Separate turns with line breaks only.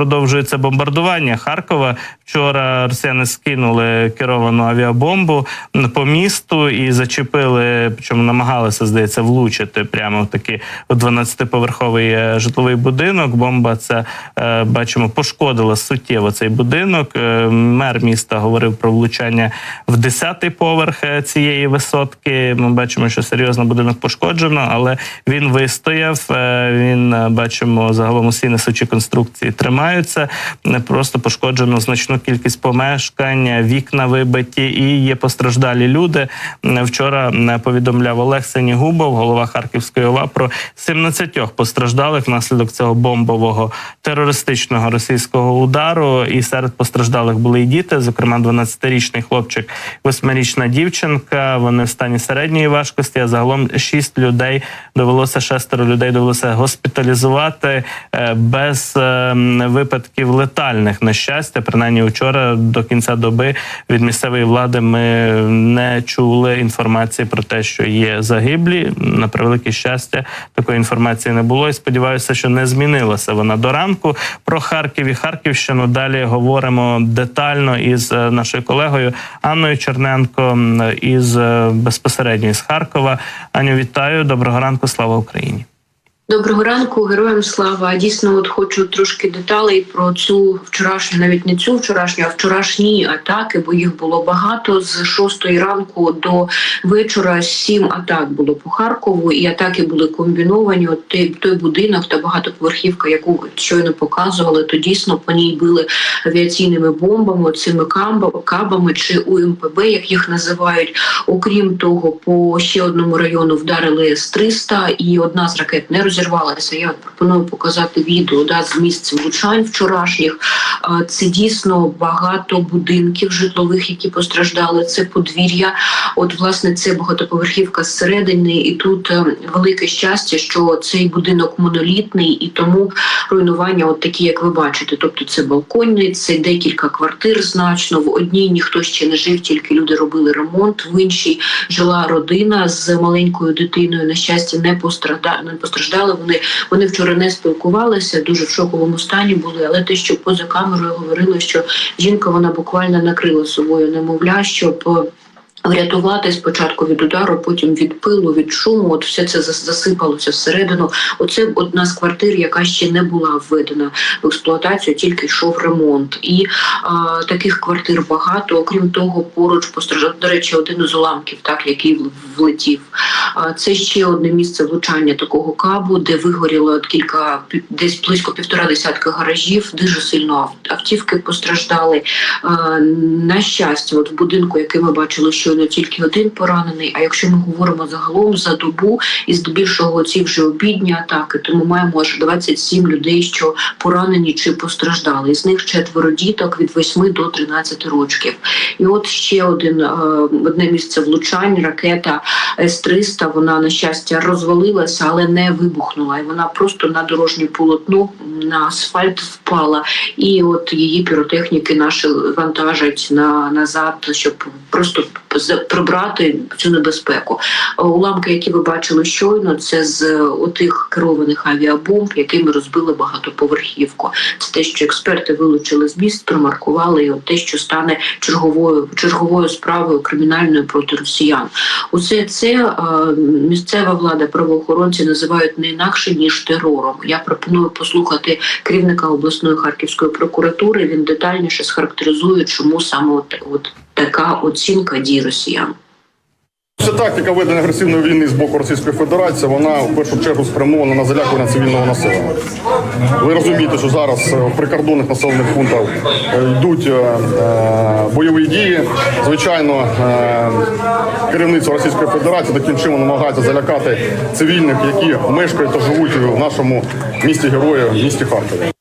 продовжується бомбардування Харкова. Вчора росіяни скинули керовану авіабомбу по місту і зачепили, причому намагалися, здається, влучити прямо в такий 12-поверховий е, житловий будинок. Бомба це е, бачимо пошкодила суттєво цей будинок. Е, Мер міста говорив про влучання в 10-й поверх цієї висотки. Ми бачимо, що серйозно будинок пошкоджено, але він вистояв. Він бачимо загалом усі несучі конструкції тримаються. Е, Просто пошкоджено значну кількість помешкань, вікна вибиті і є постраждалі люди. Вчора повідомляв Олег Сенігубов, голова Харківської ОВА, про 17 постраждалих внаслідок цього бомбового терористичного російського удару. І серед постраждалих були і діти, зокрема 12-річний хлопчик, 8-річна дівчинка. Вони в стані середньої важкості. А загалом 6 людей довелося шестеро людей довелося госпіталізувати е, без е, м, випадків летальних на щастя. Принаймні, вчора до кінця доби від місцевої влади ми не чули інформації про те, що є загиблі. На превелике щастя, такої інформації не було. І сподіваюся, що не змінилася вона до ранку. Про Харків і Харківщину далі говоримо детально із е, нашою колегою Анною Черненко із е, безпосередньо із Харкова. Аню, вітаю. Доброго ранку. Слава Україні.
Доброго ранку, героям слава. Дійсно, от хочу трошки деталей про цю вчорашню, навіть не цю вчорашню, а вчорашні атаки, бо їх було багато. З шостої ранку до вечора сім атак було по Харкову, і атаки були комбіновані. От той, будинок та багатоповерхівка, яку щойно показували, то дійсно по ній били авіаційними бомбами, цими кабами чи УМПБ, як їх називають. Окрім того, по ще одному району вдарили з 300 і одна з ракет не розірвалася. Я пропоную показати відео да, з місць влучань вчорашніх. Це дійсно багато будинків житлових, які постраждали. Це подвір'я. От, власне, це багатоповерхівка зсередини, і тут е, велике щастя, що цей будинок монолітний, і тому руйнування, от такі, як ви бачите. Тобто, це балконний, це декілька квартир значно. В одній ніхто ще не жив, тільки люди робили ремонт. В іншій жила родина з маленькою дитиною. На щастя, не постраждали, не постраждали. Вони вони вчора не спілкувалися, дуже в шоковому стані були. Але те, що поза камерою говорили, що жінка вона буквально накрила собою немовля, щоб. Врятувати спочатку від удару, потім від пилу, від шуму. От все це зас- засипалося всередину. Оце одна з квартир, яка ще не була введена в експлуатацію, тільки йшов ремонт. І а, таких квартир багато. Окрім того, поруч постраждав, до речі, один із уламків, так який влетів. А це ще одне місце влучання такого кабу, де вигоріло кілька десь близько півтора десятка гаражів. Дуже сильно ав- автівки постраждали. А, на щастя, от в будинку, який ми бачили, щойно тільки один поранений. А якщо ми говоримо загалом за добу, і здебільшого ці вже обідні атаки, то ми маємо аж 27 людей, що поранені чи постраждали. Із них четверо діток від 8 до 13 років. І от ще один е, одне місце влучань. Ракета С-300, Вона на щастя розвалилася, але не вибухнула. І вона просто на дорожнє полотно на асфальт впала. І от її піротехніки наші вантажать на назад, щоб просто прибрати цю небезпеку. Е, Уламки, які ви бачили щойно, це з е, отих керованих авіабомб, якими розбили багатоповерхівку. Це те, що експерти вилучили з міст, промаркували і от те, що стане черговою черговою справою кримінальною проти росіян. Усе це е, місцева влада, правоохоронці називають не інакше ніж терором. Я пропоную послухати керівника обласної харківської прокуратури. Він детальніше схарактеризує, чому саме от така оцінка дій росіян.
Ця тактика ведення агресивної війни з боку Російської Федерації, вона в першу чергу спрямована на залякування цивільного населення. Ви розумієте, що зараз е, в прикордонних населених пунктах е, йдуть е, бойові дії. Звичайно, керівництво Російської Федерації таким чином намагається залякати цивільних, які мешкають та живуть в нашому місті героїв, місті Харкові.